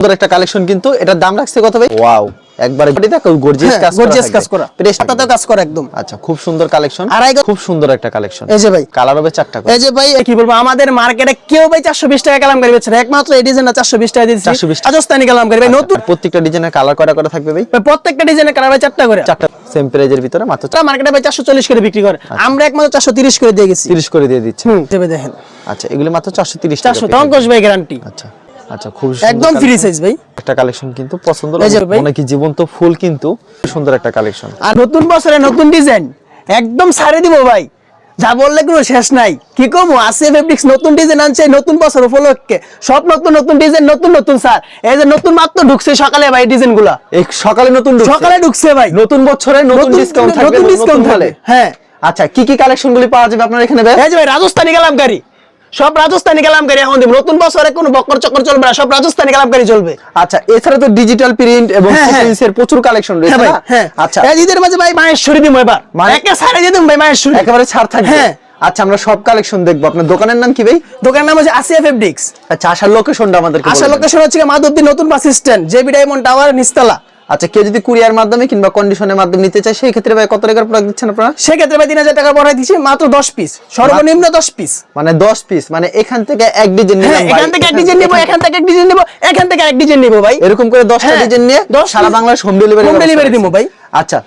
সুন্দর একটা কালেকশন কিন্তু। এটার দাম রাখছে কত ভাই? ওয়াও একবারে বডি দেখো গর্জিয়াস কাজ করা গর্জিয়াস কাজ করা। প্রেস হাতাতেও কাজ করা একদম। আচ্ছা খুব সুন্দর কালেকশন আড়াই খুব সুন্দর একটা কালেকশন এই যে ভাই। কালার হবে চারটা করে। এই যে ভাই কি বলব আমাদের মার্কেটে কেউ ভাই চারশো বিশ টাকা কালাম গাড়ি বেচছে একমাত্র এই ডিজাইনটা চারশো বিশ টাকা দিচ্ছি 420 রাজস্থানি কালাম গাড়ি ভাই নতুন প্রত্যেকটা ডিজাইনের কালার করা করে থাকবে ভাই? প্রত্যেকটা ডিজাইনের কালার ভাই চারটা করে। চারটা সেম প্রাইজের ভিতরে মাত্র তারা মার্কেটে ভাই চারশো চল্লিশ করে বিক্রি করে। আমরা একমাত্র চারশো তিরিশ করে দিয়ে গেছি। 30 করে দিয়ে দিচ্ছি। হুম দেখেন। আচ্ছা এগুলো মাত্র 430 টাকা চারশো পেয়ে যাবেন। টঙ্কশ ভাই গ্যারান্টি আচ্ছা। আচ্ছা খুব একদম ফ্রি সাইজ ভাই। একটা কালেকশন কিন্তু পছন্দ। মনে কি জীবন্ত ফুল কিন্তু সুন্দর একটা কালেকশন আর নতুন বছরে নতুন ডিজাইন একদম সারে দিব ভাই। যা বললে কোনো শেষ নাই। কি কমো? আসে ফেব্রিক্স নতুন ডিজাইন আনছে নতুন বছর উপলক্ষে। সব নতুন নতুন ডিজাইন নতুন নতুন স্যার এই যে নতুন মাত্র ঢুকছে সকালে ভাই ডিজাইনগুলা। এই সকালে নতুন সকালে ঢুকছে ভাই। নতুন বছরে নতুন ডিসকাউন্ট থাকবে নতুন ডিসকাউন্ট থাকবে। হ্যাঁ। আচ্ছা কি কি কালেকশন গুলি পাওয়া যাবে আপনার এখানে ভাই? এই যে ভাই রাজস্থানি কালামকারি। সব রাজস্থানি কালামকারি এখন দিব। নতুন বছরে কোনো বক্কর চক্কর চলবে না সব রাজস্থানি কালামকারি চলবে। আচ্ছা এছাড়া তো ডিজিটাল প্রিন্ট এবং হ্যাঁ, হ্যাঁ। প্রচুর কালেকশন রয়েছে হ্যাঁ না? হ্যাঁ। আচ্ছা। এই ঈদের মাঝে ভাই মায়ের শরীর দিব এবার। মানে- একে সারে দিয়ে দিম ভাই মায়ের শরীর একেবারে ছাড় থাকবে। হ্যাঁ। আচ্ছা আমরা সব কালেকশন দেখব। আপনার দোকানের নাম কি ভাই? দোকানের নাম হচ্ছে আসিয়া ফেব্রিক্স আচ্ছা আসার লোকেশনটা আমাদেরকে আসার লোকেশন হচ্ছে মাধবদী নতুন bus stand JB diamond tower নিস্তালা। আচ্ছা কেউ যদি কুরিয়ার মাধ্যমে কিংবা কন্ডিশনের মাধ্যমে নিতে চায় সেই ক্ষেত্রে ভাই কত টাকার প্রোডাক্ট দিচ্ছেন আপনারা? সেক্ষেত্রে ভাই তিন হাজার টাকা বড়াই দিচ্ছি মাত্র দশ পিস সর্বনিম্ন দশ পিস মানে 10 পিস মানে এখান থেকে এক ডিজাইন হ্যাঁ নিলাম এখান থেকে এক ডিজাইন নিবো এখান থেকে এক ডিজাইন নিবো এখান থেকে এক ডিজাইন নিবো ভাই। এরকম করে 10টা হ্যাঁ, ডিজাইন নিয়ে সারা Bangladesh home delivery home delivery দিবো ভাই। আচ্ছা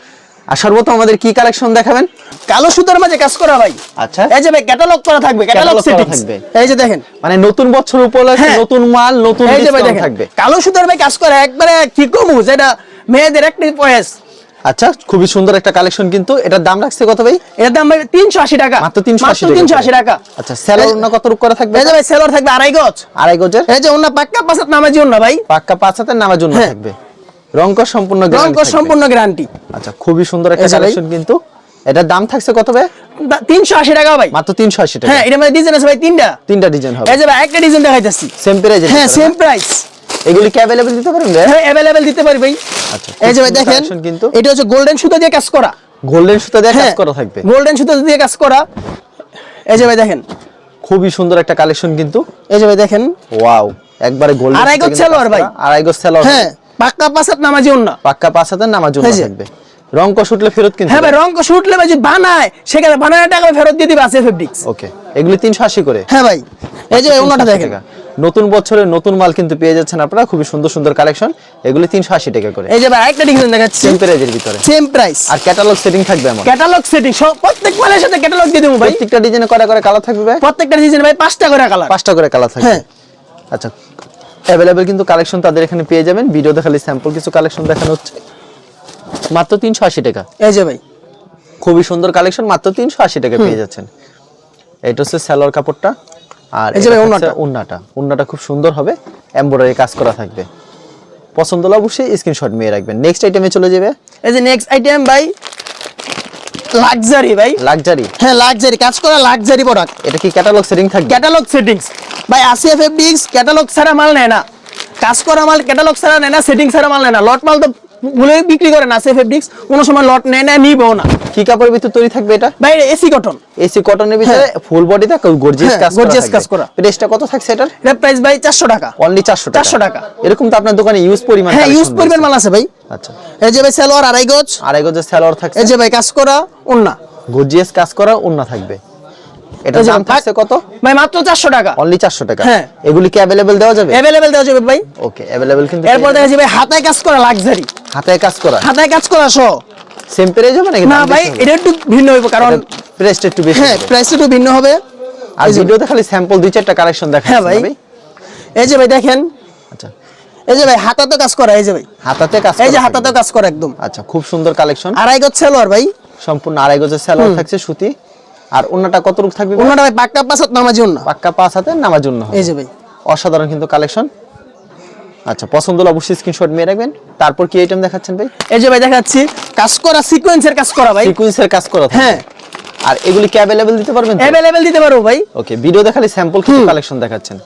আর সর্বপ্রথম আমাদের কি কালেকশন দেখাবেন? কালো সুতার মাঝে কাজ করা ভাই। আচ্ছা। এই যে ভাই ক্যাটালগ করা থাকবে ক্যাটালগ সেটিং থাকবে। এই যে দেখেন। মানে নতুন বছর উপলক্ষে হ্যাঁ। নতুন মাল নতুন ডিসকাউন্ট থাকবে। কালো সুতার ভাই কাজ করা একবারে কি কমু যেটা মেয়েদের একটি পয়েস। আচ্ছা খুবই সুন্দর একটা কালেকশন কিন্তু। এটার দাম রাখছে কত ভাই? এর দাম ভাই তিনশো আশি টাকা। মাত্র 380 টাকা তিনশো আশি টাকা। আচ্ছা সেলর না কত রূপ করে থাকবে? ভাই সেলর থাকবে আড়াই গজ। আড়াই গজের? এই যে ওনা পাক্কা পাঁচাত নামাজি ওনা ভাই। পাক্কা পাঁচ হাতের নামার জন্য হ্যাঁ। থাকবে। রংকর সম্পূর্ণ রং guarantee সম্পূর্ণ গ্যারান্টি আচ্ছা খুবই সুন্দর একটা। কালেকশন কিন্তু। এটার দাম থাকছে কত ভাই? তিনশো আশি টাকা ভাই। মাত্র তিনশো আশি টাকা। হ্যাঁ এটা মধ্যে ডিজাইন আছে ভাই তিনটা। তিনটা ডিজাইন হবে। এই যে ভাই একটা ডিজাইন দেখাইতেছি। সেম প্রাইজে হ্যাঁ সেম প্রাইস এগুলি কি অ্যাভেলেবল দিতে পারবেন হ্যাঁ অ্যাভেলেবেল দিতে পারি ভাই। এই যে ভাই দেখেন কিন্তু। এটা হচ্ছে গোল্ডেন সুতা দিয়ে কাজ করা। গোল্ডেন সুতা দিয়ে কাজ হ্যাঁ করা থাকবে। গোল্ডেন সুতা দিয়ে কাজ করা। এই যে ভাই দেখেন। খুবই সুন্দর একটা কালেকশন কিন্তু। এই যে ভাই দেখেন। ওয়াও একবারে গোল্ডেন আড়াই গজ সালোয়ার ভাই। আড়াই গজ সেলর হ্যাঁ পাক্কা পাঁচাত নামাজি ওনা পাক্কা জন্য এই যে। থাকবে। রং কষ উঠলে ফেরত কিন্তু হ্যাঁ ভাই রং শুটলে ভাই বানায় সেখানে বানায় টাকা ফেরত দিয়ে দিবে আছে ফেব্রিক্স ওকে এগুলি তিনশো আশি করে। হ্যাঁ ভাই এই যে ভাই ওনাটা দেখেন। নতুন বছরের নতুন মাল কিন্তু পেয়ে যাচ্ছেন আপনারা। খুবই সুন্দর সুন্দর কালেকশন। এগুলি তিনশো আশি টাকা করে। এই যে ভাই আরেকটা ডিজাইন দেখাচ্ছি। সেম প্রাইজের ভিতরে। সেম প্রাইস আর ক্যাটালগ সেটিং থাকবে এমন। ক্যাটালগ সেটিং সব প্রত্যেক মালের সাথে ক্যাটালগ দিয়ে দেবো ভাই। প্রত্যেকটা ডিজাইনে কয়টা করে কালার থাকবে ভাই? প্রত্যেকটা ডিজাইন ভাই পাঁচটা করে কালার পাঁচটা করে কালার থাকবে। হ্যাঁ। আচ্ছা। অ্যাভেলেবেল কিন্তু কালেকশন তাদের এখানে পেয়ে যাবেন। ভিডিও খালি স্যাম্পল কিছু কালেকশন দেখানো হচ্ছে। মাত্র তিনশো আশি টাকা। এই যে ভাই। খুবই সুন্দর কালেকশন মাত্র তিনশো আশি টাকা পেয়ে যাচ্ছেন। এটা হচ্ছে স্যালোয়ার কাপড়টা। আর এই যে। হচ্ছে ওড়নাটা। ওড়নাটা খুব সুন্দর হবে এমব্রয়ডারি কাজ করা থাকবে। পছন্দ হলে অবশ্যই স্ক্রিনশট নিয়ে রাখবেন। নেক্সট আইটেমে চলে যাবে। এই যে নেক্সট আইটেম ভাই লাক্সারি ভাই। লাক্সারি হ্যাঁ লাক্সারি কাজ করা লাক্সারি প্রোডাক্ট এটা কি ক্যাটালগ সেটিং থাকবে? ক্যাটালগ সেটিংস ভাই আসিয়া ফেব্রিক্স ক্যাটালগ ছাড়া মাল নেয় না। কাজ করা মাল ক্যাটালগ ছাড়া নেয় না সেটিং ছাড়া মাল নেয় না। লট মাল তো ভুলে বিক্রি করে না আসিয়া ফেব্রিক্স কোনো সময় লট নেয় না নিবও না কি কাপড়ের ভিতর তৈরি থাকবে এটা ভাই এসি কটন এসি কটনের ভিতরে ফুল বডিতে গর্জিয়াস হ্যাঁ, কাজ করা gorgeous থাকবে। কাজ করা। প্রাইসটা কত থাকছে এটার এটা প্রাইস ভাই চারশো টাকা অনলি 400 টাকা 400 টাকা। এরকম তো আপনার দোকানে ইউজ পরিমাণ হ্যাঁ collection ইউজ পরিমাণ রয়েছে। মাল আছে ভাই আচ্ছা এই যে ভাই সালোয়ার আড়াই গজ আড়াই গজের সালোয়ার থাকছে এই যে ভাই কাজ করা ওন্না গর্জিয়াস কাজ করা ওন্না থাকবে এটা এই যে দাম ভাই, থাকছে কত ভাই মাত্র চারশো টাকা অনলি 400 টাকা হ্যাঁ। এগুলি কি अवेलेबल দেওয়া যাবে অ্যাভেলেবেল দেওয়া যাবে ভাই ওকে अवेलेबल কিন্তু এরপর দেখা যাবে হাতায় কাজ করা লাক্সারি হাতে কাজ করা। হাতায় কাজ করা সহ? সেম প্রাইস হবে নাকি? না ভাই এটা একটু ভিন্ন হইব কারণ প্রাইসটা একটু বেশি হ্যাঁ হবে। প্রাইস একটু ভিন্ন হবে। আর ভিডিওতে খালি স্যাম্পল দুই চারটা কালেকশন দেখা হ্যাঁ ভাই। এই যে ভাই দেখেন। আচ্ছা। এই যে ভাই হাতাতে কাজ করা এই যে ভাই। হাতাতে কাজ এই যে হাতাতে কাজ করা একদম। আচ্ছা খুব সুন্দর কালেকশন আড়াই গজ সালোয়ার ভাই। সম্পূর্ণ আড়াই গজের সালোয়ার থাকছে সুতি। আর অন্যটা কত রূপ থাকবে? ওনাটা ভাই পাক্কা পাঁচাত নামাজি ওন্না। পাক্কা পাঁচ হাতে নামার জন্য এই যে ভাই। অসাধারণ কিন্তু কালেকশন আচ্ছা পছন্দ হলে অবশ্যই স্ক্রিনশট নিয়ে রাখবেন। তারপর কি আইটেম দেখাচ্ছেন ভাই? এই যে ভাই দেখাচ্ছি। কাজ করা সিকোয়েন্সের কাজ করা ভাই। সিকুয়েন্সের কাজ করা হ্যাঁ। আর এগুলি কি অ্যাভেলেবল দিতে পারবেন? অ্যাভেলেবেল দিতে পারব ভাই। ওকে ভিডিও দেখালে স্যাম্পল কিছু কালেকশন দেখাচ্ছেন।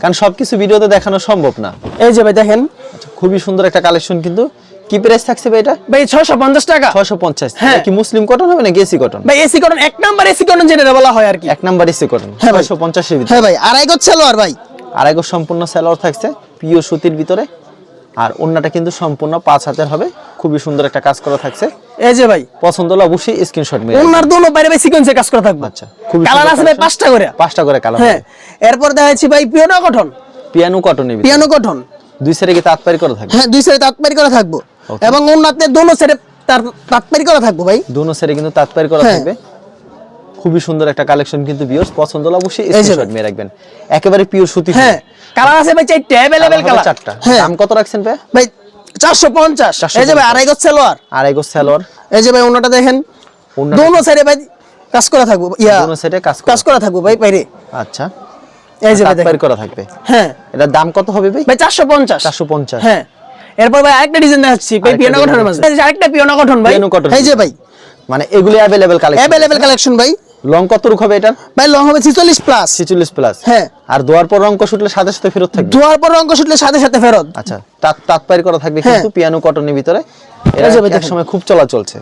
কারণ সবকিছু ভিডিওতে দেখানো সম্ভব না। এই যে ভাই দেখেন। আচ্ছা খুবই সুন্দর একটা কালেকশন কিন্তু। কি প্রাইস থাকছে ভাই এটা? ভাই ছয়শো পঞ্চাশ টাকা। ছয়শো পঞ্চাশ হ্যাঁ। কি মুসলিম কটন হবে না গেসি কটন ভাই এসি কটন এক নাম্বার এসি কটন যেটা বলা হয় আর কি। এক নাম্বার এসি কটন হ্যাঁ ভাই। ছয়শো পঞ্চাশের ভিতরে। হ্যাঁ ভাই আড়াই গজ সালোয়ার ভাই। আড়াই গজ সম্পূর্ণ স্যালোয়ার থাকছে। পিও সুতির ভিতরে। আর অন্যটা কিন্তু সম্পূর্ণ পাঁচ হাতের হবে। খুবই সুন্দর একটা কাজ করা থাকছে। এই যে ভাই। পছন্দ হলে অবশ্যই স্ক্রিনশট মেরে ওনার দোনো বাইরে ভাই সিকোয়েন্সের কাজ করা থাকবে? আচ্ছা, খুবই কালার আছে ভাই পাঁচটা করে। পাঁচটা করে কালার হ্যাঁ। এরপর দেখা যাচ্ছে ভাই পিয়ানো গঠন পিয়ানো কটন পিয়ানো গঠন দুই সাইডে কি তাঁতপারি করা থাকবে? হ্যাঁ দুই সাইডে তাৎপারি করা থাকব. এবং ওনাতে দোনো সাইডে তার তাৎপারি করা থাকব ভাই। দুনো সাইডে কিন্তু তাঁতপারি করা হ্যাঁ। থাকবে। খুবই সুন্দর একটা কালেকশন কিন্তু ভিউয়ার্স পছন্দ হলে অবশ্যই স্ক্রিনশট মেরে রাখবেন। একেবারে পিওর সুতি হ্যাঁ কালার আছে ভাই চারটে হবে কালার চারটা। হ্যাঁ। দাম কত রাখছেন ভাই ভাই চারশো পঞ্চাশ। 450 এই যে ভাই আড়াই গজ সালোয়ার। আর এগো সালোয়ার। এই যে ভাই ওনাটা দেখেন। দোনো সাইডে ভাই কাজ করা থাকব ইয়া। দুনো সাইডে কাজ কাজ করা থাকব ভাই বাইরে। আচ্ছা। এই যে ভাই করা থাকবে। হ্যাঁ। এটার দাম কত হবে ভাই? ভাই চারশো পঞ্চাশ। 450 হ্যাঁ। এরপর ভাই আরেকটা ডিজাইন দেখাচ্ছি ভাই পিয়ানো এই যে আরেকটা পিয়ানো গঠন ভাই। এই যে ভাই। মানে এগুলি অ্যাভেলেবেল কালেকশন অ্যাভেলেবেল কালেকশন ভাই। লং কত রুক হবে এটার? ভাই লং হবে ছিচল্লিশ প্লাস 46 প্লাস হ্যাঁ। আর দোয়ার পর রং কষুটলে সাথে সাথে ফেরত থাকবে? ধোয়ার পর অঙ্ক শুটলে সাথে সাথে ফেরত। আচ্ছা তাঁত তাঁতপারি করা থাকবে হ্যাঁ। কিন্তু পিয়ানো কটনের ভিতরে। এরা এই যে ভাই এক সময় খুব চলা চলছে।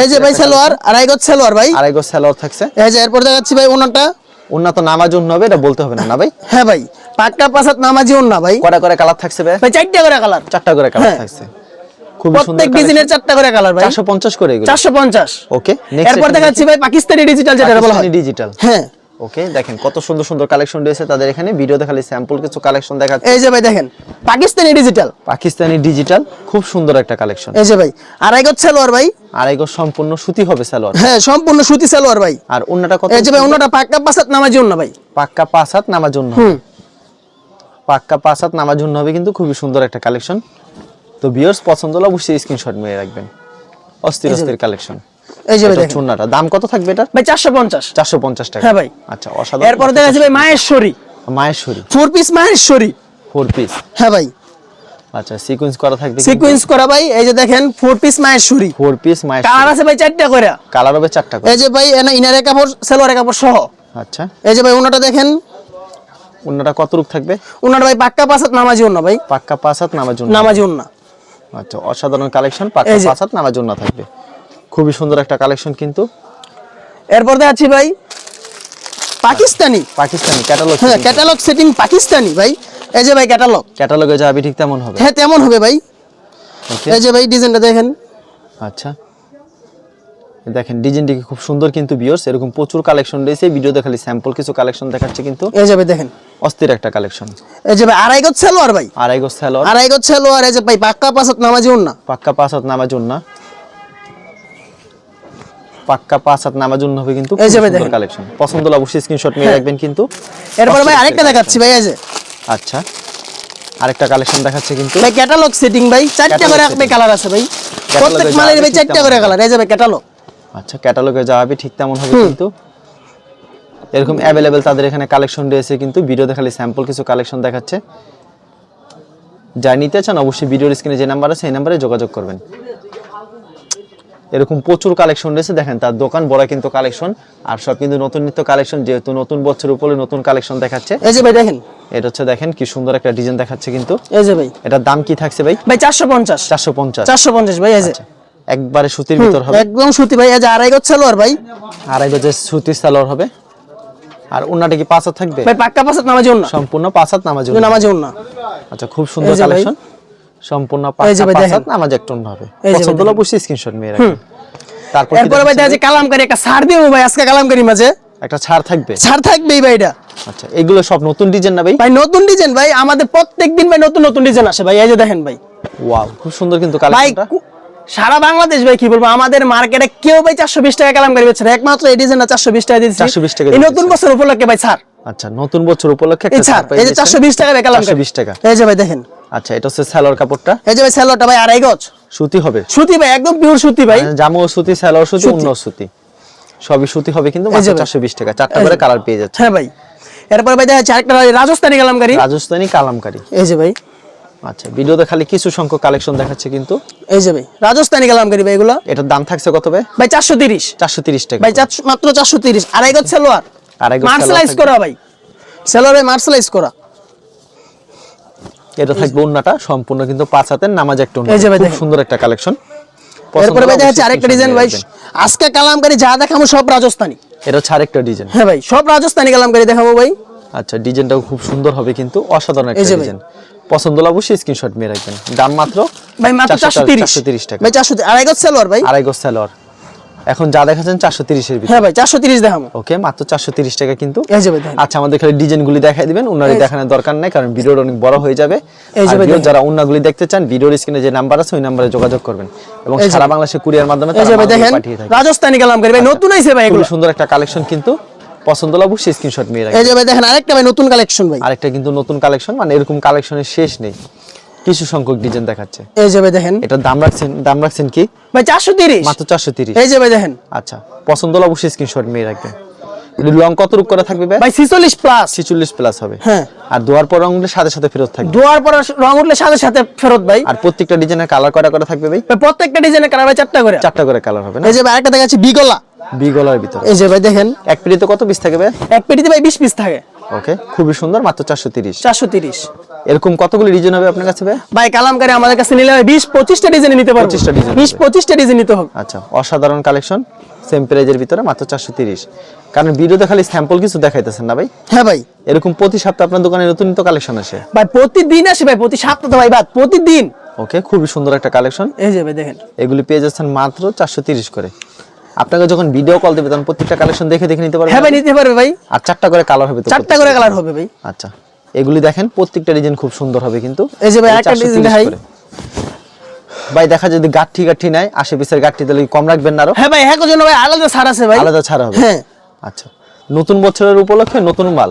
এই যে ভাই সালোয়ার আড়াই গজ সালোয়ার ভাই। আড়াই গজ সালোয়ার থাকছে। এই যে এরপর দেখাচ্ছি ভাই ওনাটা। ওনা তো নামাজ জন্য হবে এটা বলতে হবে না না ভাই? হ্যাঁ ভাই পাক্কা পাসাত নামাজি ওনা ভাই। কটা করে কালার থাকছে ভাই? ভাই চারটা করে কালার। চারটা করে কালার হ্যাঁ। থাকছে। প্রত্যেক ডিজাইনের চারটা করে কালার ভাই। চারশো পঞ্চাশ করে এগুলো। চারশো পঞ্চাশ। ওকে এরপর দেখাচ্ছি ভাই পাকিস্তানি ডিজিটাল যেটা বলা হয়। ডিজিটাল হ্যাঁ। ওকে দেখেন কত সুন্দর সুন্দর কালেকশন রয়েছে তাদের এখানে। ভিডিওতে খালি স্যাম্পল কিছু কালেকশন দেখাচ্ছে। এই যে ভাই দেখেন পাকিস্তানি ডিজিটাল পাকিস্তানি ডিজিটাল খুব সুন্দর একটা কালেকশন এই যে ভাই আড়াই গজ সালোয়ার ভাই। আড়াই গজ সম্পূর্ণ সুতি হবে সালোয়ার। হ্যাঁ সম্পূর্ণ সুতি সালোয়ার ভাই। আর অন্যটা কত? এই যে ভাই পাক্কা পাসাত নামাজি ভাই। পাক্কা হুম। পাক্কা নামার জন্য হবে কিন্তু খুবই সুন্দর একটা কালেকশন তো ভিউয়ার্স পছন্দ হলে অবশ্যই স্ক্রিনশট মেরে রাখবেন। অস্থির অস্থির কালেকশন এই যে দেখেন। চুন্নাটা দাম কত থাকবে এটা ভাই চারশো পঞ্চাশ। চারশো পঞ্চাশ টাকা। হ্যাঁ ভাই। আচ্ছা অসাধারণ এরপর দেখাচ্ছি ভাই Maheshwari Maheshwari four piece Maheshwari four piece হ্যাঁ ভাই। আচ্ছা সিকোয়েন্স করা থাকবে সিকোয়েন্স করা ভাই এই যে দেখেন four piece Maheshwari four piece colour আছে ভাই চারটা করে। কালার হবে চারটা করে। এই যে ভাই এনা ইনারের কাপড় সেলোয়ারের কাপড় সহ। আচ্ছা। এই যে ভাই ওনাটা দেখেন। অন্যটা কত রূপ থাকবে? ওনার ভাই পাক্কা পাসাত নামাজি ওনা ভাই। পাক্কা পাঁচ হাত নামার জন্য নামাজি ওনা আচ্ছা অসাধারণ কালেকশন। পাঁচ হাত নামার জন্য থাকবে। খুবই সুন্দর একটা কালেকশন কিন্তু। এরপর দেখাচ্ছি ভাই পাকিস্তানি। পাকিস্তানি ক্যাটালগ হ্যাঁ ক্যাটালগ সেটিং পাকিস্তানি ভাই। এই যে ভাই ক্যাটালগ ক্যাটালগে যাবে ঠিক তেমন হবে। হ্যাঁ তেমন হবে ভাই। এই যে ভাই ডিজাইনটা দেখেন। আচ্ছা। দেখেন ডিজাইনটি খুব সুন্দর কিন্তু বিয়র্স এরকম প্রচুর কালেকশন রয়েছে। ভিডিওতে খালি স্যাম্পল কিছু কালেকশন দেখাচ্ছে কিন্তু। এই যে ভাই দেখেন। অস্থির একটা কালেকশন এই যে আড়াই গজ সালোয়ার ভাই। আড়াই গজ সালোয়ার। আড়াই গজ সালোয়ার এই যে ভাই পাক্কা পাসাত নামাজি ওনা পাক্কা পাঁচ হাত নামার জন্য পাক্কা পাঁচ হাত নামার জন্য হবে কিন্তু এই যে ভাই দেখেন। কালেকশন পছন্দ হলে অবশ্যই স্ক্রিনশট নিয়ে হ্যাঁ। রাখবেন কিন্তু। এরপর ভাই আরেকটা দেখাচ্ছি ভাই এই যে। আচ্ছা। আরেকটা কালেকশন দেখাচ্ছে কিন্তু। ভাই ক্যাটালগ সেটিং ভাই চারটা করে setting। কালার আছে ভাই। প্রত্যেক মালের ভাই চারটা করে কালার এই যে ভাই ক্যাটালগ আচ্ছা ক্যাটালগে যাবে ঠিক তেমন হবে কিন্তু। এরকম অ্যাভেলেবেল তাদের এখানে কালেকশন রয়েছে কিন্তু ভিডিওতে খালি স্যাম্পল কিছু কালেকশন দেখাচ্ছে। যা নিতে চান অবশ্যই ভিডিওর স্ক্রিনে যে নাম্বার আছে সেই নাম্বারে যোগাযোগ করবেন। এরকম প্রচুর কালেকশন রয়েছে দেখেন তার দোকান বড় কিন্তু কালেকশন আর সব কিন্তু নতুন নিত্য কালেকশন যেহেতু নতুন বছর উপরে নতুন কালেকশন দেখাচ্ছে। এই যে ভাই দেখেন। এটা হচ্ছে দেখেন কি সুন্দর একটা ডিজাইন দেখাচ্ছে কিন্তু। এই যে ভাই। এটার দাম কি থাকছে ভাই? ভাই চারশো পঞ্চাশ। চারশো পঞ্চাশ। চারশো পঞ্চাশ ভাই এই যে। একবারে সুতির ভিতর হবে। একদম সুতি ভাই যে আড়াই গজ সালোয়ার ভাই। আড়াই গজের সুতির সালোয়ার হবে। আর ওনাটা কি পাঁচ হাত থাকবে? ভাই পাক্কা পাসাত নামাজি ওনা সম্পূর্ণ পাঁচ হাত নামাজ নামাজি ওনা আচ্ছা খুব সুন্দর। কালেকশন সম্পূর্ণ এই যে পাঁচ ভাই হাত নামাজ একটা অন্য হবে। পছন্দ হলে। অবশ্যই স্ক্রিনশট মেয়ে রাখবেন তারপর এরপরে ভাই দেখা কালামকারি একটা ছাড় দিব ভাই আজকে কালামকারি মাঝে। একটা ছাড় থাকবে? ছাড় থাকবেই ভাই এটা। আচ্ছা এগুলো সব নতুন ডিজাইন না ভাই? ভাই নতুন ডিজাইন ভাই আমাদের প্রত্যেক দিন ভাই নতুন নতুন ডিজাইন আসে ভাই এই যে দেখেন ভাই। ওয়াও খুব সুন্দর কিন্তু কালেকশনটা সারা বাংলাদেশ ভাই কি বলব? আমাদের মার্কেটে কেউ ভাই চারশো বিশ টাকা কালামকারি বেচছে একমাত্র এই ডিজাইনটা চারশো বিশ টাকা দিচ্ছি 420 টাকা এই নতুন বছর উপলক্ষে ভাই ছাড় আচ্ছা নতুন বছর উপলক্ষে এই যে চারশো বিশ টাকা ভাই কালামকারি 420 টাকা। এই যে ভাই দেখেন। আচ্ছা এটা হচ্ছে সালোয়ার কাপড়টা। এই যে ভাই স্যালোটা ভাই আড়াই গজ। সুতি হবে। সুতি ভাই একদম পিওর সুতি ভাই। জামু সুতি সালোয়ার সুতি। অন্য সুতি। সবই সুতি হবে কিন্তু মাত্র চারশো বিশ টাকা। চারটা করে। কালার পেয়ে যাচ্ছে। হ্যাঁ ভাই। এরপর ভাই দেখা যাচ্ছে আরেকটা রাজস্থানি কালামকারী। রাজস্থানী কালামকারি। এই যে ভাই। আচ্ছা ভিডিওতে খালি কিছু সংখ্যক কালেকশন দেখাচ্ছে কিন্তু। এই যে ভাই রাজস্থানি কালামকারি ভাই এগুলো? এটার দাম থাকছে কত ভাই? ভাই চারশো তিরিশ। চারশো তিরিশ টাকা। ভাই মাত্র চারশো তিরিশ। আড়াই গজ সালোয়ার। আড়াই গজ মার্শালাইজ সালোয়ার করা ভাই। সালোয়ার ভাই করা। এটা থাকবে অন্যটা সম্পূর্ণ কিন্তু পাঁচ হাতের নামাজ একটা। এই ভাই খুব সুন্দর একটা কালেকশন এরপরে ভাই দেখা যাচ্ছে আরেকটা ডিজাইন ভাই। আজকে কালামকারি যা দেখাবো সব রাজস্থানি। এটা হচ্ছে আরেকটা ডিজাইন হ্যাঁ ভাই সব রাজস্থানি কালামকারি দেখাবো ভাই। আচ্ছা ডিজাইনটাও খুব সুন্দর হবে কিন্তু অসাধারণ একটা ডিজাইন পছন্দ হলে অবশ্যই স্ক্রিনশট মেয়ে রাখবেন। দাম মাত্র ভাই মাত্র চারশো তিরিশ। 430 টাকা। ভাই চারশো আড়াই গজ সেলোয়ার ভাই। আড়াই গজ সালোয়ার এখন যা দেখাচ্ছেন চারশো তিরিশের ভিতরে। হ্যাঁ ভাই চারশো তিরিশ দেখাম ওকে মাত্র চারশো তিরিশ টাকা কিন্তু। এই যে ভাই দেখেন। আচ্ছা আমাদের খালি ডিজাইনগুলি দেখাই দিবেন। উনারি দেখানোর দরকার নাই কারণ ভিডিওটা অনেক বড় হয়ে যাবে। এই যে ভাই। যারা উন্নাগুলি দেখতে চান ভিডিওর স্ক্রিনে যে নাম্বার আছে ওই নাম্বারে যোগাযোগ করবেন। এবং সারা বাংলাদেশে কুরিয়ার মাধ্যমে এই তারা যে ভাই দেখেন পাঠিয়ে থাকে। রাজস্থানি কালাম করি ভাই নতুন আইছে ভাই এগুলো। সুন্দর একটা কালেকশন কিন্তু। পছন্দ হলে অবশ্যই স্ক্রিনশট নিয়ে এই যে ভাই দেখেন আরেকটা ভাই নতুন কালেকশন ভাই। আরেকটা কিন্তু নতুন কালেকশন মানে এরকম কালেকশনের শেষ নেই। কিছু সংখ্যক ডিজাইন দেখাচ্ছে। এই যে ভাই দেখেন। এটা দাম রাখছেন দাম রাখছেন কি? ভাই চারশো তিরিশ। মাত্র চারশো তিরিশ। এই যে ভাই দেখেন। আচ্ছা পছন্দ হলে অবশ্যই স্ক্রিনশট নিয়ে রাখবেন। লং কত রূপ করে থাকবে ভাই? ভাই ছিচল্লিশ প্লাস ছিচল্লিশ প্লাস হবে। হ্যাঁ। আর দোয়ার পর রং উঠলে সাথে সাথে ফেরত থাকবে। ধোয়ার পর রং উঠলে সাথে সাথে ফেরত ভাই। আর প্রত্যেকটা ডিজাইনের কালার কয়টা করে থাকবে ভাই? প্রত্যেকটা ডিজাইনের কালার ভাই চারটা করে। চারটা করে কালার হবে না? এই যে ভাই আরেকটা দেখাচ্ছি বিগলা। বি গলার ভিতরে। এই যে ভাই দেখেন। এক পিড়িতে কত পিস থাকবে এক পেটিতে ভাই বিশ পিস থাকে। ওকে খুবই সুন্দর মাত্র চারশো তিরিশ। চারশো তিরিশ। এরকম কতগুলি ডিজাইন হবে আপনার কাছে ভাই? কালামকারী আমাদের কাছে নিলে ভাই বিশ পঁচিশটা ডিজাইন নিতে পারব। 25টা design বিশ হবে। পঁচিশটা ডিজাইন নিতে হবে। আচ্ছা অসাধারণ কালেকশন সেম প্রাইজের ভিতরে মাত্র চারশো তিরিশ। কারণ ভিডিওতে খালি স্যাম্পল কিছু দেখাইতেছেন না ভাই? হ্যাঁ ভাই। এরকম প্রতি সপ্তাহে আপনার দোকানে নতুন নতুন কালেকশন আসে। ভাই প্রতিদিন আসে ভাই প্রতি সপ্তাহ ভাই বাদ প্রতিদিন। ওকে খুবই সুন্দর একটা কালেকশন এই যে ভাই দেখেন। এগুলি পেয়ে যাচ্ছেন মাত্র চারশো তিরিশ করে। আপনাকে যখন ভিডিও কল দেবে তখন প্রত্যেকটা কালেকশন দেখে দেখে নিতে পারবে হ্যাঁ ভাই নিতে পারবে ভাই। আর চারটা করে কালার হবে তো চারটা করে কালার হবে ভাই। আচ্ছা এগুলি দেখেন প্রত্যেকটা ডিজাইন খুব সুন্দর হবে কিন্তু। এই যে ভাই একটা ডিজাইন দেখাই। ভাই দেখা যদি গাঠি গাঠি নাই আশি পিসের গাঠি তাহলে কম রাখবেন না আরও? হ্যাঁ ভাই হ্যাঁ জন্য ভাই আলাদা ছাড় আছে ভাই। আলাদা ছাড় হবে। হ্যাঁ। আচ্ছা নতুন বছরের উপলক্ষে নতুন মাল।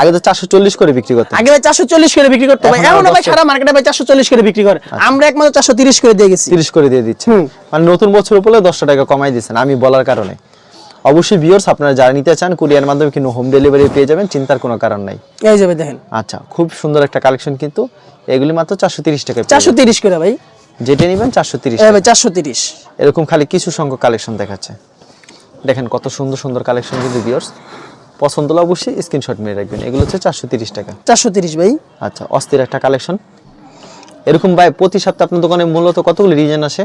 আগে তো চারশো চল্লিশ করে বিক্রি করতেন আগে ভাই চারশো চল্লিশ করে বিক্রি করতে ভাই। এখন এমন আরও ভাই সারা মার্কেটে ভাই চারশো চল্লিশ করে বিক্রি করে। আমরা একমাত্র চারশো তিরিশ করে দিয়ে গেছি। তিরিশ করে দিয়ে দিচ্ছে। মানে নতুন বছর উপলক্ষে দশটা টাকা কমাই দিচ্ছেন আমি বলার কারণে। অবশ্যই ভিউয়ার্স আপনারা যারা নিতে চান কুরিয়ার মাধ্যমে কিন্তু হোম ডেলিভারি পেয়ে যাবেন চিন্তার কোনো কারণ নাই। এই যাবে দেখেন। আচ্ছা খুব সুন্দর একটা কালেকশন কিন্তু। এগুলি মাত্র চারশো তিরিশ টাকা চারশো তিরিশ করে ভাই। যেটা নেবেন চারশো তিরিশ ভাই চারশো তিরিশ। এরকম খালি কিছু সংখ্যক কালেকশন দেখাচ্ছে। দেখেন কত সুন্দর সুন্দর কালেকশন কিন্তু ভিউয়ার্স পছন্দ হলে অবশ্যই স্ক্রিনশট মেরে রাখবেন। এগুলো হচ্ছে চারশো তিরিশ টাকা। চারশো তিরিশ ভাই। আচ্ছা অস্থির একটা কালেকশন এরকম ভাই প্রতি সপ্তাহে আপনার দোকানে মূলত কতগুলো ডিজাইন আসে?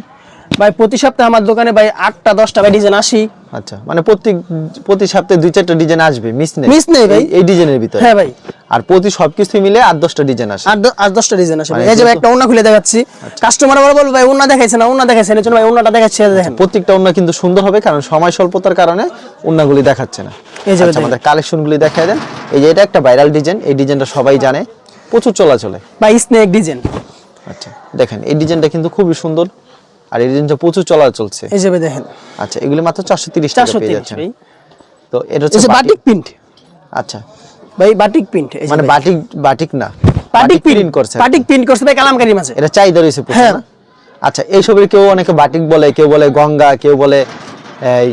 ভাই প্রতি সপ্তাহে আমার দোকানে ভাই আটটা দশটা ভাই ডিজাইন আসি। আচ্ছা মানে প্রতি প্রতি সপ্তাহে দুই চারটা ডিজাইন আসবে মিস নেই। Miss নেই ভাই। এই- ডিজাইনের ভিতরে? হ্যাঁ ভাই। আর প্রতি সবকিছু মিলে আট দশটা ডিজাইন আসে। আট দশটা ডিজাইন আসে মানে এই যে ভাই একটা ওনা খুলে দেখাচ্ছি। কাস্টমার আবার বলবে ভাই ওনা দেখাইছে না ওনা দেখাইছে না। জন্য ভাই ওনাটা দেখাচ্ছি দেখেন। প্রত্যেকটা ওন্না কিন্তু সুন্দর হবে কারণ সময় স্বল্পতার কারণে ওন্নাগুলি দেখাচ্ছে না। এই যে আচ্ছা, আমাদের কালেকশনগুলি দেখায় দেন। এই যে এটা একটা ভাইরাল ডিজাইন এই ডিজাইনটা সবাই জানে। প্রচুর চলাচলে। ভাই স্নেক ডিজাইন আচ্ছা দেখেন এই ডিজাইনটা কিন্তু খুবই সুন্দর। আর এই ডিজাইনটা প্রচুর চলা চলছে। এই যে দেখেন। আচ্ছা এগুলি মাত্র টাকা পেয়ে যাচ্ছেন। তো এটা হচ্ছে বাটিক প্রিন্ট আচ্ছা। ভাই বাটিক প্রিন্ট মানে বাটিক বাটিক না। বাটিক প্রিন্ট প্রিন্ট করছে বাটিক প্রিন্ট করছে ভাই কালামকারী মাঝে। এটা চাহিদা রয়েছে হ্যাঁ। আচ্ছা এইসবের কেউ অনেকে বাটিক বলে কেউ বলে গঙ্গা কেউ বলে এই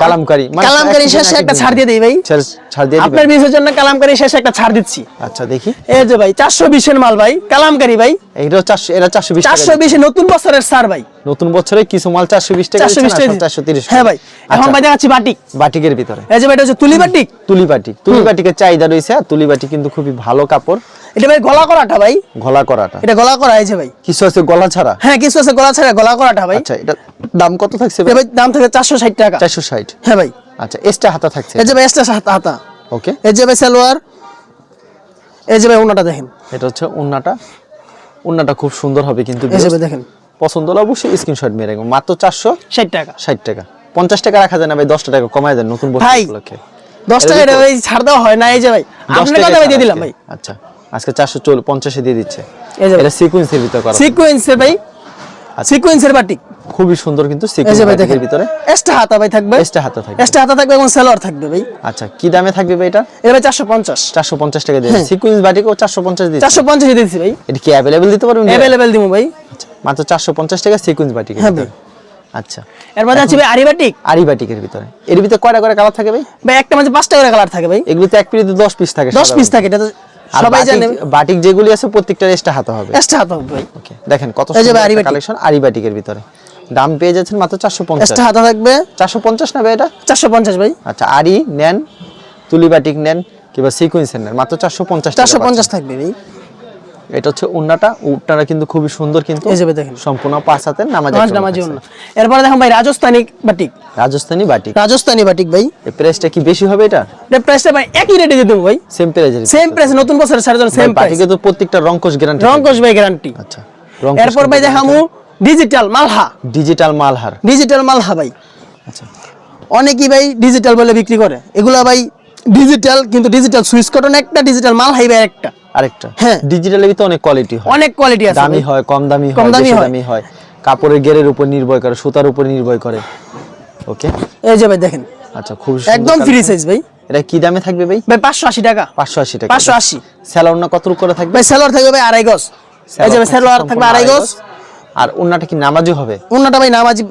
কালামকারি। কালামকারী শেষে একটা ছাড় দিয়ে দিই ভাই। ছাড়- দিয়ে আপনার জন্য কালামকারী শেষে একটা ছাড় দিচ্ছি। আচ্ছা দেখি। এই যে ভাই চারশো বিশের মাল ভাই কালামকারী ভাই। এটা চারশো বিশ চারশো বিশে নতুন বছরের সার ভাই। নতুন বছরে কিছু মাল চারশো বিশ টাকা চারশো বিশ চারশো তিরিশ হ্যাঁ ভাই এখন ভাই দেখাচ্ছি বাটিক। বাটিকের ভিতরে। এই যে ভাই এটা হচ্ছে তুলি বাটিক। তুলি বাটিক। তুলি বাটিকের চাহিদা রয়েছে তুলি বাটিক কিন্তু খুবই ভালো কাপড়। এটা ভাই গলা করাটা ভাই। গলা করাটা? এটা গলা করা ভাই। কিছু আছে গলা ছাড়া? হ্যাঁ কিছু আছে গলা ছাড়া গলা করাটা ভাই। আচ্ছা এটা দাম কত থাকছে ভাই? দাম থাকে চারশো ষাট টাকা। চারশো ষাট? হ্যাঁ ভাই। আচ্ছা এক্সট্রা হাতা থাকছে? এই যে ভাই এক্সট্রা হাতা ওকে। এই যে ভাই সালোয়ার। এই যে ভাই দেখেন। এটা হচ্ছে উন্নাটা উন্নাটা খুব সুন্দর হবে কিন্তু এই যে ভাই দেখেন। পছন্দ হলে অবশ্যই স্ক্রিনশট মেরে মাত্র চারশো ষাট টাকা। ষাট টাকা। পঞ্চাশ টাকা রাখা যায় না ভাই দশটা টাকা কমায় দেন নতুন বছর ভাই, উপলক্ষে। দশ টাকা এটা ভাই ছাড় দেওয়া হয় না এই যে ভাই। আপনার কথা ভাই দিয়ে দিলাম ভাই। আচ্ছা। আজকে চারশো চল পঞ্চাশে দিয়ে দিচ্ছে। এটা সিকুয়েন্সের ভিতরে করা। সিকোয়েন্সের ভাই সিকোয়েন্সের বাটিক খুবই সুন্দর কিন্তু সিকুয়েন্সের ভিতরে। এক্সট্রা হাতা ভাই থাকবে। এক্সট্রা হাতা থাকবে। এক্সট্রা হাতা থাকবে এবং সালোয়ার থাকবে ভাই। আচ্ছা কি দামে থাকবে ভাই এটা? এটা ভাই চারশো পঞ্চাশ। চারশো পঞ্চাশ টাকা দিয়ে। হ্যাঁ। সিকুয়েন্স বাটিকেও দিচ্ছে। দিচ্ছি ভাই। এটা কি অ্যাভেলেবেল দিতে পারবেন? অ্যাভেলেবেল দিব ভাই। আচ্ছা, মাত্র চারশো পঞ্চাশ টাকা সিকুয়েন্স বাটিকের হ্যাঁ আচ্ছা। এর মধ্যে আছে ভাই আরি বাটিক। আরি বাটিকের ভিতরে। এর ভিতরে কয়টা করে কালার থাকে ভাই? ভাই একটা মাঝে পাঁচটা করে কালার থাকে ভাই। এগুলোতে এক পিরিতে দশ পিস থাকে দশ পিস থাকে এটা সবাই জানে বাটিক যেগুলি আছে প্রত্যেকটা এক্সট্রা হাতে হবে। এক্সট্রা হাতা হবে ভাই। ওকে দেখেন কত সুন্দর কালেকশন আরি বাটিকের ভিতরে। দাম পেয়ে যাচ্ছেন মাত্র চারশো পঞ্চাশ। এক্সট্রা হাতা থাকবে। চারশো পঞ্চাশ না ভাই এটা? চারশো পঞ্চাশ ভাই। আচ্ছা আরি নেন তুলি বাটিক নেন কিংবা সিকুয়েন্সের নেন মাত্র চারশো পঞ্চাশ চারশো পঞ্চাশ থাকবে ভাই। এটা হচ্ছে উন্নাটা। উন্নাটা কিন্তু খুবই সুন্দর কিন্তু। এই যাবে দেখেন। সম্পূর্ণ পাঁচ হাতের নামাজ নামাজ অন্য এরপরে দেখেন ভাই Rajasthani batik. Rajasthani batik. Rajasthani batik ভাই। এই প্রাইসটা কি বেশি হবে এটা? এটা প্রাইসটা ভাই একই রেটে দিয়ে দেবো ভাই। সেম প্রাইজের সেম প্রাইস নতুন বছরের সাড়ে সেম প্রাইস বাটিকে তো প্রত্যেকটা রংকশ গ্যারান্টি রঙ্কশ ভাই গ্যারান্টি আচ্ছা রংকশ এরপর ভাই দেখামু digital Malhar. Digital Malhar. Digital Malhar ভাই। আচ্ছা। অনেকেই ভাই ডিজিটাল বলে বিক্রি করে। এগুলা ভাই ডিজিটাল কিন্তু ডিজিটাল সুইচ কটন একটা ডিজিটাল মালহাই ভাই একটা। আরেকটা। হ্যাঁ। ডিজিটালের ভিতরে অনেক কোয়ালিটি হয়। অনেক কোয়ালিটি আছে। দামি হয় কম দামি কম দামি হয়। দামি হয়। কাপড়ের গেরের উপর নির্ভর করে সুতার উপর নির্ভর করে। ওকে এই যে ভাই দেখেন। আচ্ছা খুব একদম ফ্রি সাইজ ভাই। এটা কি দামে থাকবে ভাই? ভাই পাঁচশো আশি টাকা। পাঁচশো আশি টাকা। পাঁচশো আশি। স্যালোর না কত করে থাকবে? ভাই সেলোয়ার থাকবে ভাই আড়াই গজ। এই যে স্যালোয়ার থাকবে আড়াই গজ। আর ওন্নাটা কি নামাজি হবে? অন্যটা ভাই নামাজি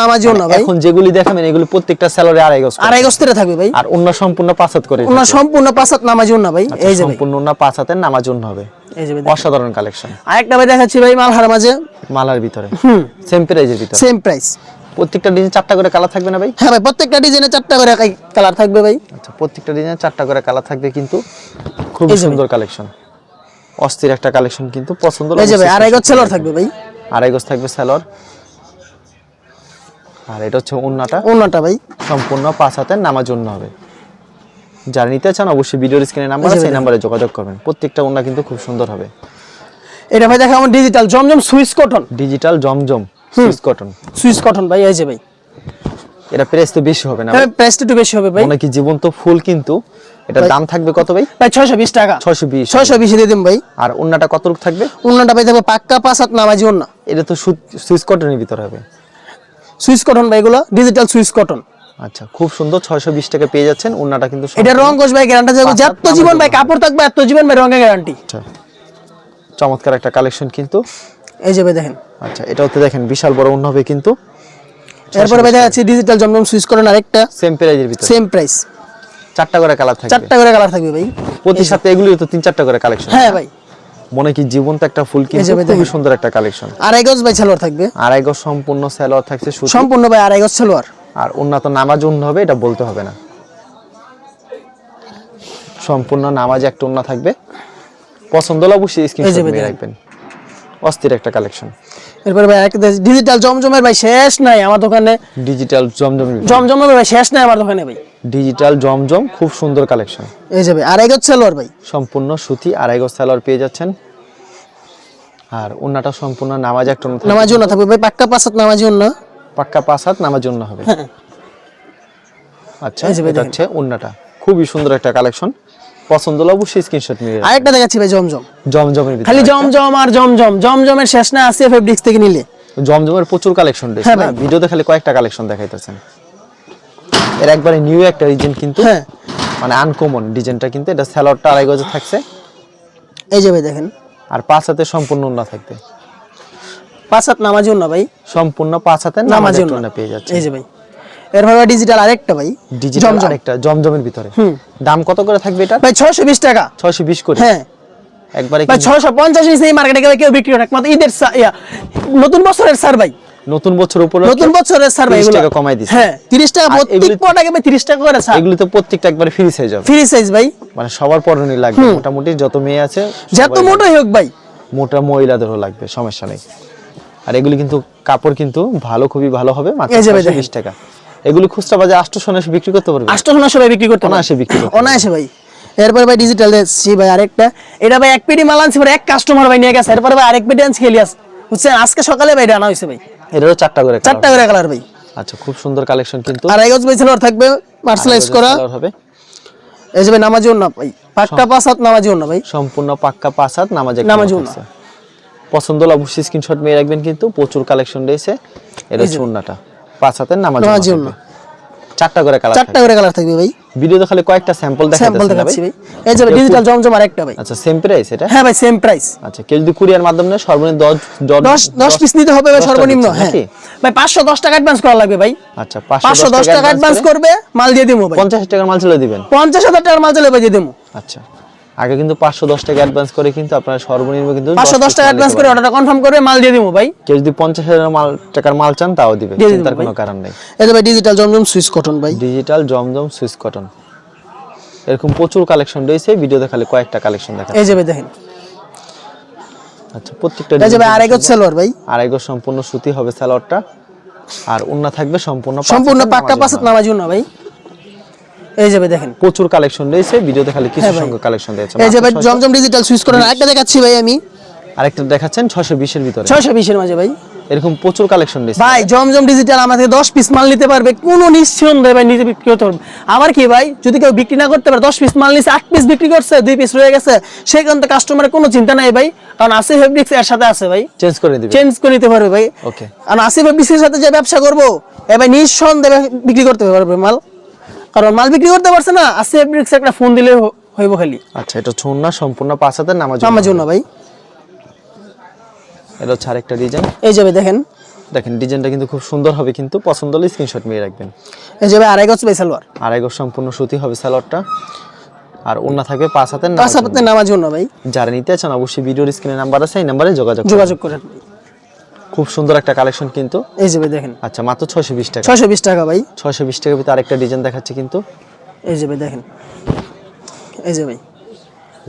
নামাজিও না ভাই। এখন যেগুলি দেখাবেন এগুলি প্রত্যেকটা স্যালোরে আড়াই গজ আড়াই গজ থাকবে ভাই। আর অন্য সম্পূর্ণ পাঁচ হাত করে অন্য সম্পূর্ণ পাঁচাত নামাজিও না ভাই। আচ্ছা, এই যে সম্পূর্ণ অন্য পাঁচ হাতের নামাজ হবে। অসাধারণ কালেকশন আরেকটা ভাই দেখাচ্ছি ভাই মালহার মাঝে। মালার ভিতরে। হুম। সেম প্রাইজের ভিতরে। সেম প্রাইস প্রত্যেকটা ডিজাইন চারটা করে কালার থাকবে না ভাই? হ্যাঁ ভাই প্রত্যেকটা ডিজাইনে চারটা করে কালার থাকবে ভাই। আচ্ছা প্রত্যেকটা ডিজাইনে চারটা করে কালার থাকবে কিন্তু খুব। সুন্দর কালেকশন অস্থির একটা কালেকশন কিন্তু পছন্দ এই যে ভাই অবশ্যই আড়াই গজ করে থাকবে ভাই। আড়াই গজ থাকবে স্যালোর আর এটা হচ্ছে উন্নাটা অন্যটা ভাই। সম্পূর্ণ পাঁচ হাতের নামার জন্য হবে। যারা নিতে চান অবশ্যই ভিডিওর স্ক্রিনে নাম্বার আছে এই নাম্বারে যোগাযোগ করবেন। প্রত্যেকটা উন্না কিন্তু খুব সুন্দর হবে। এটা ভাই দেখো আমার ডিজিটাল জমজম সুইচ কটন। ডিজিটাল জমজম সুইস কটন। সুইচ কটন ভাই এই যে ভাই। এটা প্রাইস তো বেশি হবে না হ্যাঁ প্রাইসটা তো বেশি হবে ভাই। নাকি জীবন্ত ফুল কিন্তু। এটার দাম থাকবে কত ভাই? ভাই ছয়শো বিশ টাকা। ছয়শো বিশ। ছয়শো বিশে দিয়ে দিন ভাই। আর উন্নাটা কত কতটুকু থাকবে? অন্যটা ভাই থাকবে পাক্কা পাঁচ হাত নামাজি অন্য এটা তো সুইস কটনের ভিতর হবে। সুইচ কটন ভাই এগুলো ডিজিটাল সুইচ কটন। আচ্ছা খুব সুন্দর ছয়শো বিশ টাকা পেয়ে যাচ্ছেন। অন্যটা কিন্তু এটা রং কোষ ভাই গ্যারান্টি থাকবে। যত জীবন ভাই কাপড় থাকবে এত জীবন ভাই রঙের গ্যারান্টি আচ্ছা চমৎকার একটা কালেকশন কিন্তু। এই যে ভাই দেখেন। আচ্ছা এটাও তো দেখেন বিশাল বড় অন্য হবে কিন্তু। এরপরে ভাই দেখাচ্ছি ডিজিটাল জমজম সুইচ কটন আরেকটা। সেম প্রাইজের ভিতরে। সেম প্রাইস চারটা করে কালার থাকবে। চারটা করে কালার থাকবে ভাই। প্রতি সপ্তাহে এগুলি তো তিন চারটা করে কালেকশন হ্যাঁ ভাই। মনে কি জীবন্ত একটা ফুল কিনে এই যে খুবই সুন্দর একটা কালেকশন আড়াই গজ ভাই সালোয়ার থাকবে। আড়াই গজ সম্পূর্ণ সালোয়ার থাকছে সম্পূর্ণ ভাই আড়াই গজ সালোয়ার। আর উন্নত নামাজ উন্ন হবে এটা বলতে হবে না। সম্পূর্ণ নামাজ একটা উন্ন থাকবে। পছন্দ হলে অবশ্যই স্ক্রিনশট নিয়ে রাখবেন। অস্থির একটা কালেকশন এরপরে ভাই ডিজিটাল জমজমের ভাই শেষ নাই আমার দোকানে। ডিজিটাল জমজম জমজমের ভাই শেষ নাই আমার দোকানে ভাই। ডিজিটাল জমজম খুব সুন্দর কালেকশন এই যে ভাই আড়াই গজ সালোয়ার ভাই। সম্পূর্ণ সুতি আড়াই গজ সালোয়ার পেয়ে যাচ্ছেন। আর উন্নাটা সম্পূর্ণ নামাজ একটা উন্না থাকবে। নামাজিও না থাকবে ভাই পাক্কা পাঁচ হাত নামাজিও না পাক্কা পাঁচ হাত নামার জন্য হবে। আচ্ছা এই যে ভাই এটা হচ্ছে উন্নাটা খুবই সুন্দর একটা কালেকশন পছন্দ হলে অবশ্যই স্ক্রিনশট নিয়ে আরেকটা দেখাচ্ছি ভাই জমজম। জমজমের খালি জমজম আর জমজম। জমজমের শেষ না আসিয়া ফেব্রিক্স থেকে নিলে। জমজমের প্রচুর কালেকশন রয়েছে হ্যাঁ ভিডিওতে খালি কয়েকটা কালেকশন দেখাইতেছেন। এর একবারে নিউ একটা ডিজাইন কিন্তু। হ্যাঁ। মানে আনকমন ডিজাইনটা কিন্তু। এটা স্যালোয়ারটা আড়াই গজে থাকছে। এই যে ভাই দেখেন। আর পাঁচ হাতে সম্পূর্ণ উন্না থাকবে। পাঁচ হাত নামাজিও না ভাই। সম্পূর্ণ পাঁচ হাতে নামাজের না পেয়ে যাচ্ছে এই যে ভাই। এরপরে ডিজিটাল আরেকটা ভাই ডিজিটাল আরেকটা জমজমের ভিতরে। দাম কত করে থাকবে এটা? ভাই ছয়শো বিশ টাকা। ছয়শো বিশ করে। হ্যাঁ। একবারে ভাই কিন্তু ছয়শো পঞ্চাশ নিচে এই মার্কেটে কেউ বিক্রি করে একমাত্র ঈদের নতুন বছরের স্যার ভাই। নতুন বছর উপলক্ষে নতুন বছরের স্যার ভাই 30 টাকা কমাই দিছে। হ্যাঁ তিরিশ টাকা প্রত্যেক প্রোডাক্টে ভাই তিরিশ টাকা করে স্যার এগুলি তো প্রত্যেকটা একবারে ফ্রি সাইজ হবে। ফ্রি সাইজ ভাই। মানে সবার পরনে লাগবে। মোটামুটি যত মেয়ে আছে যত মোটোই হোক ভাই। মোটা মহিলাদেরও লাগবে সমস্যা নেই। আর এগুলি কিন্তু কাপড় কিন্তু ভালো খুবই ভালো হবে মাত্র এই যে ভাই 620 টাকা। এগুলি খুচরা বাজারে আটশো সোনা বিক্রি করতে পারবে? আটশো নশো ভাই বিক্রি করতে। অনায়াসে বিক্রি অনায়াসে ভাই। এরপরে ভাই ডিজিটাল দেখছি ভাই আরেকটা। এটা ভাই এক পেটি মাল আনছি এক কাস্টমার ভাই নিয়ে গেছে। এরপরে ভাই আরেক পেটি আনছি খেলি আস বুঝছেন? আজকে সকালে ভাই এটা আনা হয়েছে ভাই। এটারও চারটা করে চারটা করে কালার ভাই। আচ্ছা খুব সুন্দর কালেকশন কিন্তু। আর এই গজ ভাই সালোয়ার থাকবে মার্শালাইজ করা। হবে। এই যে ভাই নামাজিও না ভাই। পাক্কা পাঁচ হাত নামাজিও না ভাই। সম্পূর্ণ পাক্কা পাঁচ হাত নামাজে নামাজে উন্না। পছন্দ হলে অবশ্যই স্ক্রিনশট মেয়ে রাখবেন কিন্তু প্রচুর কালেকশন রয়েছে। এটা হচ্ছে উন্নাটা পাঁচ হাতের নামাজ। চারটা করে কালার চারটা করে কালার থাকবে ভাই। ভিডিওতে খালি কয়েকটা স্যাম্পল দেখাচ্ছি ভাই। এই যে ডিজিটাল জমজম আরেকটা ভাই। আচ্ছা সেম প্রাইস এটা? হ্যাঁ ভাই সেম প্রাইস আচ্ছা কেউ যদি কুরিয়ার মাধ্যমে নেয় সর্বনিম্ন দশ দশ দশ পিস নিতে হবে ভাই সর্বনিম্ন হ্যাঁ। ভাই পাঁচশো দশ টাকা অ্যাডভান্স করা লাগবে ভাই। আচ্ছা পাঁচশো দশ টাকা অ্যাডভান্স করবে মাল দিয়ে দিব ভাই। পঞ্চাশ টাকার মাল চলে দিবেন। পঞ্চাশ হাজার টাকার মাল চলে ভাই দিয়ে দেবো। আচ্ছা। আগে কিন্তু পাঁচশো দশ টাকা অ্যাডভান্স করে কিন্তু আপনার সর্বনিম্ন কিন্তু পাঁচশো দশ piece টাকা অ্যাডভান্স করে। অর্ডারটা কনফার্ম করবে মাল দিয়ে দিব ভাই। কেউ যদি পঞ্চাশ হাজার মাল টাকার মাল চান তাও দিবে। চিন্তার কোনো কারণ নেই। এই যে ভাই ডিজিটাল জমজম সুইচ কটন ভাই। ডিজিটাল জমজম সুইস কটন এরকম প্রচুর কালেকশন রয়েছে ভিডিওতে খালি কয়েকটা কালেকশন দেখা এই যে ভাই দেখেন। আচ্ছা প্রত্যেকটা এটা যাবে design আড়াই গজ সালোয়ার ভাই। আড়াই গজ সম্পূর্ণ সুতি হবে সালোয়ারটা আর ওন্না থাকবে সম্পূর্ণ সম্পূর্ণ পাক্কা পাঁচাত নামাজি। না ভাই। এই যাবে দেখেন। প্রচুর কালেকশন রয়েছে ভিডিওতে খালি কিছু হ্যাঁ সংখ্যক কালেকশন দিয়েছে এই যে ভাই জমজম ডিজিটাল সুইচ করেন একটা দেখাচ্ছি ভাই আমি। আরেকটা দেখাচ্ছেন ছশো বিশের ভিতরে। ছয়শো বিশের মাঝে ভাই। এরকম প্রচুর কালেকশন রয়েছে। ভাই জমজম ডিজিটাল আমাদের দশ পিস মাল নিতে পারবে কোনো ভাই নিজে বিক্রি করতে পারবে। আবার কি ভাই যদি কেউ বিক্রি না করতে পারে দশ পিস মাল নিচ্ছে আট পিস বিক্রি করছে দুই পিস রয়ে গেছে সেখান থেকে কাস্টমারের কোনো চিন্তা নাই ভাই। কারণ আসে ফেব্রিক্স এর সাথে আছে ভাই। চেঞ্জ করে দিবে। চেঞ্জ করে নিতে পারবে ভাই। ওকে আর আসিফ ফেব্রিক্সের সাথে যে ব্যবসা করব এ ভাই নিঃসন্দেহে বিক্রি করতে পারবে মাল। কারণ মাল বিক্রি করতে পারছে না আসিফ ফেব্রিক্স একটা ফোন দিলে হইব খালি। আচ্ছা এটা ছন্না সম্পূর্ণ পাঁচ হাতের নামাজ আমার জন্য। ভাই। এটা হচ্ছে আরেকটা ডিজাইন এই যাবে দেখেন। দেখেন ডিজাইনটা কিন্তু খুব সুন্দর হবে কিন্তু পছন্দ হলে স্ক্রিনশট নিয়ে রাখবেন। এই যাবে আড়াই গজ সালোয়ার। আড়াই গজ সম্পূর্ণ সুতি হবে সালোয়ারটা। আর ওন্না থাকবে পাঁচ হাতের নামাজ পাশাপাশি নামার জন্য। ভাই। যারা নিতে চান অবশ্যই ভিডিওর স্ক্রিনে নাম্বার আছে এই নাম্বারে যোগাযোগ যোগাযোগ করেন। খুব সুন্দর একটা কালেকশন কিন্তু। এই যাবে দেখেন। আচ্ছা মাত্র ছয়শো বিশ টাকা। ছয়শো বিশ টাকা ভাই। ছয়শো বিশ টাকার ভিতরে আরেকটা ডিজাইন দেখাচ্ছে কিন্তু। এই যাবে দেখেন। এই যে ভাই।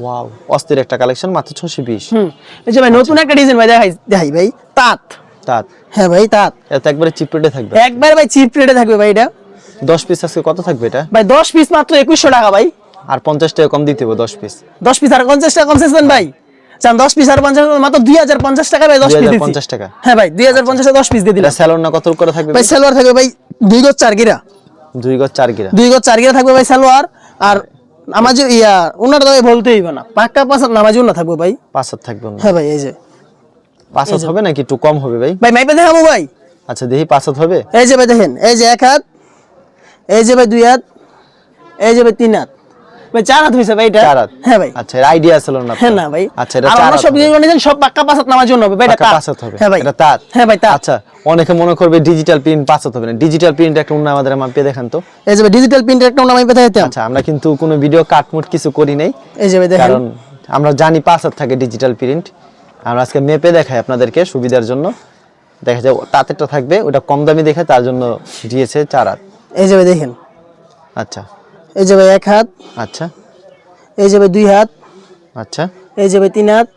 ওয়াও অস্থির একটা কালেকশন মাত্র ছয়শো বিশ। হুম এই যে ভাই নতুন একটা ডিজাইন ভাই দেখাই দেখাই ভাই তাঁত। তার হ্যাঁ ভাই তাঁত। এটা একবারে চিপ রেটে থাকবে। একবার ভাই চিপ রেটে থাকবে ভাই এটা। দশ পিস আজকে কত থাকবে এটা? ভাই দশ পিস মাত্র একুশশো টাকা ভাই। আর পঞ্চাশ টাকা কম দিতে হবে দশ পিস। দশ পিস আর পঞ্চাশ টাকা কনসেশন ভাই। চান দশ পিস আর পঞ্চাশ মাত্র দুই হাজার পঞ্চাশ টাকা ভাই দশ পিস 2050 টাকা। হ্যাঁ ভাই দুই হাজার পঞ্চাশ দশ পিস দিয়ে এটা দিলাম। স্যালোন না কত করে থাকবে ভাই সালোয়ার থাকবে ভাই দুই গজ চার গিরা। দুই গজ চার গিরা। দুই গজ চার গিরা থাকবে ভাই সালোয়ার আর আমার যে ইয়া ওনার দামে বলতে হইবে না। পাক্কা পাঁচ নামাজ না থাকবে ভাই। পাঁচ হাত থাকবে হ্যাঁ ভাই এই যে। পাঁচ হবে নাকি একটু কম হবে ভাই? ভাই মাইপে দেখাবো ভাই। আচ্ছা দেখি পাঁচ হবে? এই যে ভাই দেখেন এই যে এক হাত এই যে ভাই দুই হাত এই যে ভাই তিন হাত। ভাই চার হাত হয়েছে ভাই এটা। চার হাত হ্যাঁ ভাই। আচ্ছা আইডিয়া ছিল না হ্যাঁ না ভাই। আচ্ছা এটা চার আমরা হাত সব হবে। সব পাক্কা পাঁচ হাত নামার জন্য হবে। ভাই এটা পাঁচ হাত হবে। হ্যাঁ ভাই। এটা তাঁত হ্যাঁ ভাই তাঁত আচ্ছা অনেকে মনে করবে ডিজিটাল প্রিন্ট পাঁচ হাত হবে না। ডিজিটাল প্রিন্ট একটা অন্য আমাদের মাপিয়ে দেখান তো। এই যে ডিজিটাল প্রিন্টের একটা আচ্ছা আমরা কিন্তু কোনো ভিডিও কাটমুট কিছু করি নাই। এই যে ভাই দেখেন। কারণ আমরা জানি পাঁচ হাত থাকে ডিজিটাল প্রিন্ট আমরা আজকে মেপে দেখাই আপনাদেরকে সুবিধার জন্য। দেখা যায় তাঁতেরটা থাকবে ওটা কম দামি দেখে তার জন্য দিয়েছে চার হাত। এই যে দেখেন। আচ্ছা। এই যে ভাই এক হাত। আচ্ছা। এই যে ভাই দুই হাত। আচ্ছা। এই যে ভাই তিন হাত।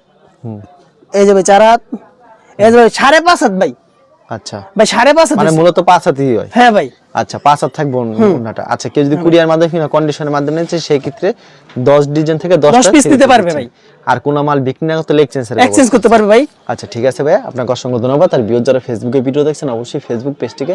এই যে ভাই চার হাত। এই যে ভাই সাড়ে পাঁচ হাত ভাই। আচ্ছা। ভাই সাড়ে পাঁচ হাত মানে মূলত পাঁচ হাতই হয়। হ্যাঁ ভাই। আচ্ছা পাঁচ হাত থাকবে ওনাটা আচ্ছা কেউ যদি কুরিয়ার মাধ্যমে কিংবা কন্ডিশনের মাধ্যমে নিচ্ছে সেই ক্ষেত্রে দশ ডিজাইন থেকে দশ দশ piece নিতে পারবে ভাই। আর কোন মাল বিক্রি না করতে এক্সচেঞ্জ এক্সচেঞ্জ করতে পারবে ভাই। আচ্ছা ঠিক আছে ভাই আপনাকে অসংখ্য ধন্যবাদ। আর বিয়োর যারা ফেসবুকে ভিডিও দেখছেন অবশ্যই ফেসবুক পেজটিকে